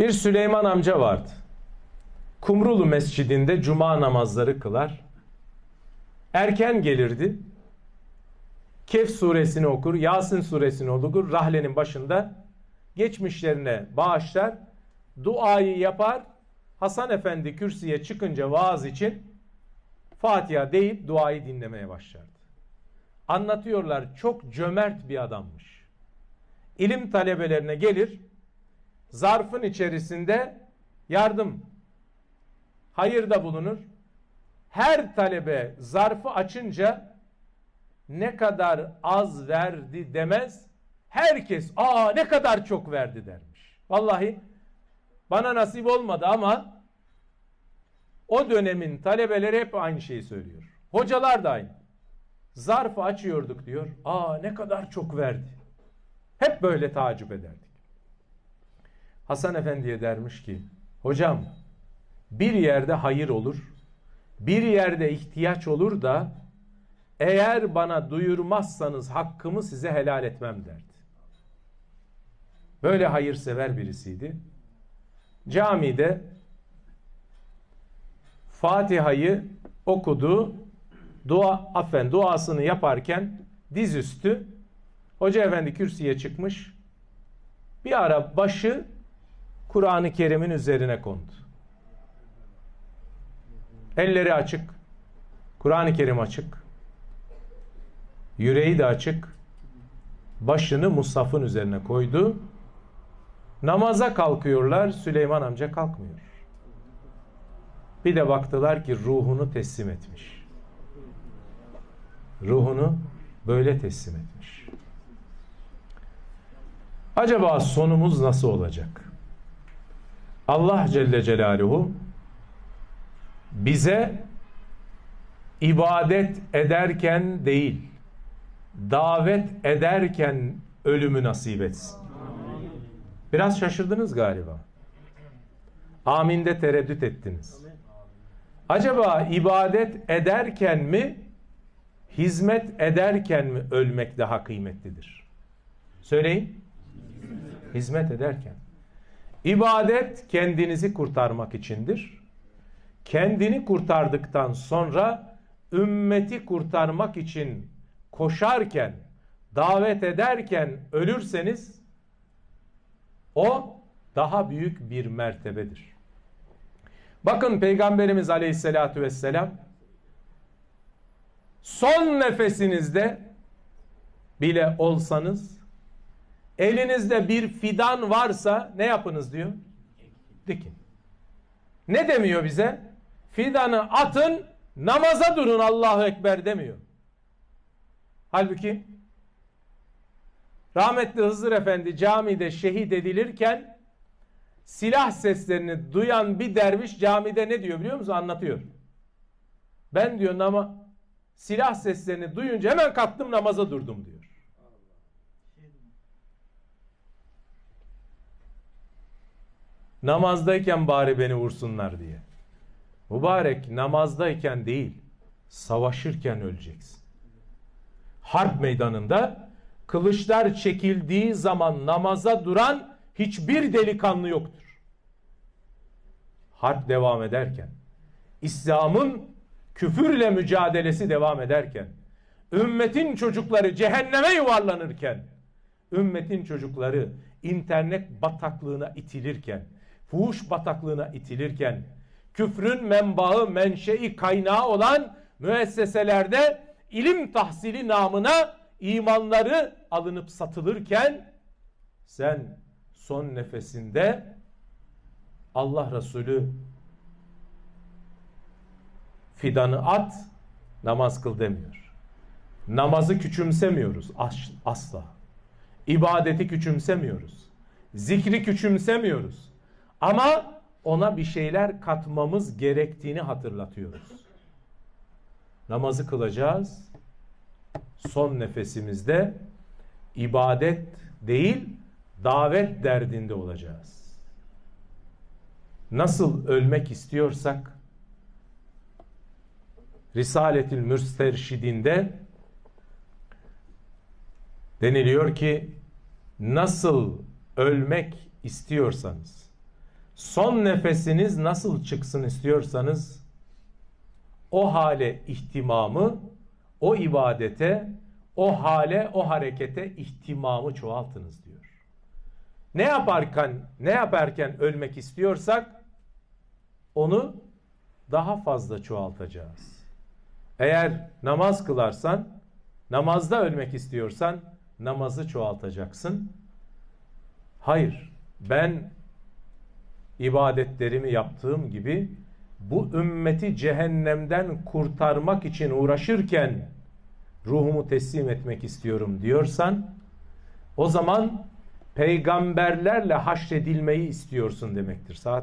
Bir Süleyman amca vardı. Kumrulu Mescidinde cuma namazları kılar. Erken gelirdi. Kehf suresini okur, Yasin suresini okur, rahlenin başında geçmişlerine bağışlar, duayı yapar. Hasan Efendi kürsüye çıkınca vaaz için Fatiha deyip duayı dinlemeye başlardı. Anlatıyorlar çok cömert bir adammış. İlim talebelerine gelir, zarfın içerisinde yardım, hayırda bulunur. Her talebe zarfı açınca ne kadar az verdi demez. Herkes aa ne kadar çok verdi dermiş. Vallahi bana nasip olmadı ama o dönemin talebeleri hep aynı şeyi söylüyor. Hocalar da aynı. Zarfı açıyorduk diyor. Aa ne kadar çok verdi. Hep böyle tacip ederdik. Hasan Efendi'ye dermiş ki hocam bir yerde hayır olur bir yerde ihtiyaç olur da eğer bana duyurmazsanız hakkımı size helal etmem derdi. Böyle hayırsever birisiydi. Camide Fatiha'yı okudu. Dua, affen duasını yaparken dizüstü Hoca Efendi kürsüye çıkmış. Bir ara başı Kur'an-ı Kerim'in üzerine kondu. Elleri açık. Kur'an-ı Kerim açık. Yüreği de açık. Başını Musaf'ın üzerine koydu. Namaza kalkıyorlar. Süleyman amca kalkmıyor. Bir de baktılar ki ruhunu teslim etmiş. Ruhunu böyle teslim etmiş. Acaba sonumuz nasıl olacak? Allah Celle Celaluhu bize ibadet ederken değil, davet ederken ölümü nasip etsin. Biraz şaşırdınız galiba. Aminde tereddüt ettiniz. Acaba ibadet ederken mi, hizmet ederken mi ölmek daha kıymetlidir? Söyleyin. Hizmet ederken. İbadet kendinizi kurtarmak içindir kendini kurtardıktan sonra ümmeti kurtarmak için koşarken, davet ederken ölürseniz o daha büyük bir mertebedir. Bakın Peygamberimiz Aleyhisselatü Vesselam son nefesinizde bile olsanız elinizde bir fidan varsa ne yapınız diyor? Dikin. Ne demiyor bize? fidanı atın namaza durun Allahu Ekber demiyor. Halbuki rahmetli Hızır Efendi camide şehit edilirken silah seslerini duyan bir derviş camide ne diyor biliyor musun? Anlatıyor. Ben diyor nama silah seslerini duyunca hemen kalktım namaza durdum diyor. Namazdayken bari beni vursunlar diye. Mübarek namazdayken değil, savaşırken öleceksin. Harp meydanında kılıçlar çekildiği zaman namaza duran hiçbir delikanlı yoktur. Harp devam ederken, İslam'ın küfürle mücadelesi devam ederken, ümmetin çocukları cehenneme yuvarlanırken, ümmetin çocukları internet bataklığına itilirken, fuhuş bataklığına itilirken, küfrün menbaı, menşei, kaynağı olan müesseselerde ilim tahsili namına imanları alınıp satılırken sen son nefesinde Allah Resulü fidanı at namaz kıl demiyor. Namazı küçümsemiyoruz asla. İbadeti küçümsemiyoruz. Zikri küçümsemiyoruz. Ama ona bir şeyler katmamız gerektiğini hatırlatıyoruz. Namazı kılacağız. Son nefesimizde ibadet değil davet derdinde olacağız. Nasıl ölmek istiyorsak Risaletil Müsterşidinde deniliyor ki nasıl ölmek istiyorsanız son nefesiniz nasıl çıksın istiyorsanız o hale ihtimamı, o ibadete, o hale, o harekete ihtimamı çoğaltınız diyor. Ne yaparken, ne yaparken ölmek istiyorsak onu daha fazla çoğaltacağız. Eğer namaz kılarsan, namazda ölmek istiyorsan namazı çoğaltacaksın. Hayır, ben ibadetlerimi yaptığım gibi bu ümmeti cehennemden kurtarmak için uğraşırken ruhumu teslim etmek istiyorum diyorsan o zaman peygamberlerle haşredilmeyi istiyorsun demektir. Saat